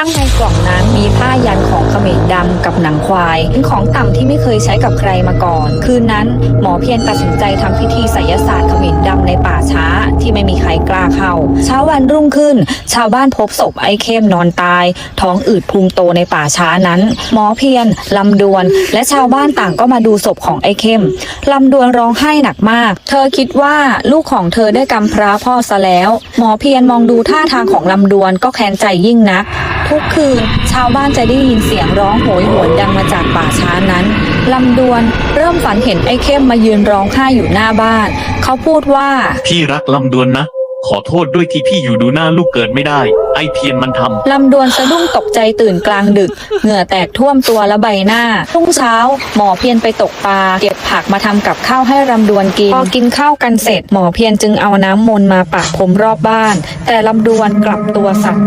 ข้างในกล่องนั้นมีผ้ายันของเขมรดำกับหนังควายเป็นของต่ำที่ไม่เคยใช้กับใครมาก่อน คืนนั้นหมอเพียรตัดสินใจทำพิธีไสยศาสตร์เขมรดำในป่าช้าที่ไม่มีใครกล้าเข้า เช้าวันรุ่งขึ้น ชาวบ้านพบศพไอ้เข้มนอนตาย ท้องอืดพุงโตในป่าช้านั้น หมอเพียรลำดวน และชาวบ้านต่างก็มาดูศพของไอ้เข้มลำดวนร้องไห้หนักมาก เธอคิดว่าลูกของเธอได้กำพร้าพ่อซะแล้ว หมอเพียรมองดูท่าทางของลำดวนก็แค้นใจยิ่งนักทุกคืน ชาวบ้านจะได้ยินเสียงร้องโหยหวนดังมาจากป่าช้านั้นลำดวนเริ่มฝันเห็นไอ้เข้มมายืนร้องไห้อยู่หน้าบ้าน เขาพูดว่า พี่รักลำดวนนะ ขอโทษด้วยที่พี่อยู่ดูหน้าลูกเกิดไม่ได้ ไอเพียนมันทำลำดวนสะดุ้งตกใจตื่นกลางดึก เหงื่อแตกท่วมตัวและใบหน้ารุ่งเช้า หมอเพียรไปตกปลาเก็บผักมาทำกับข้าวให้ลำดวนกิน พอกินข้าวกันเสร็จ หมอเพียรจึงเอาน้ำมนต์มาปะพรมรอบบ้าน แต่ลำดวนกลับตัวสั่น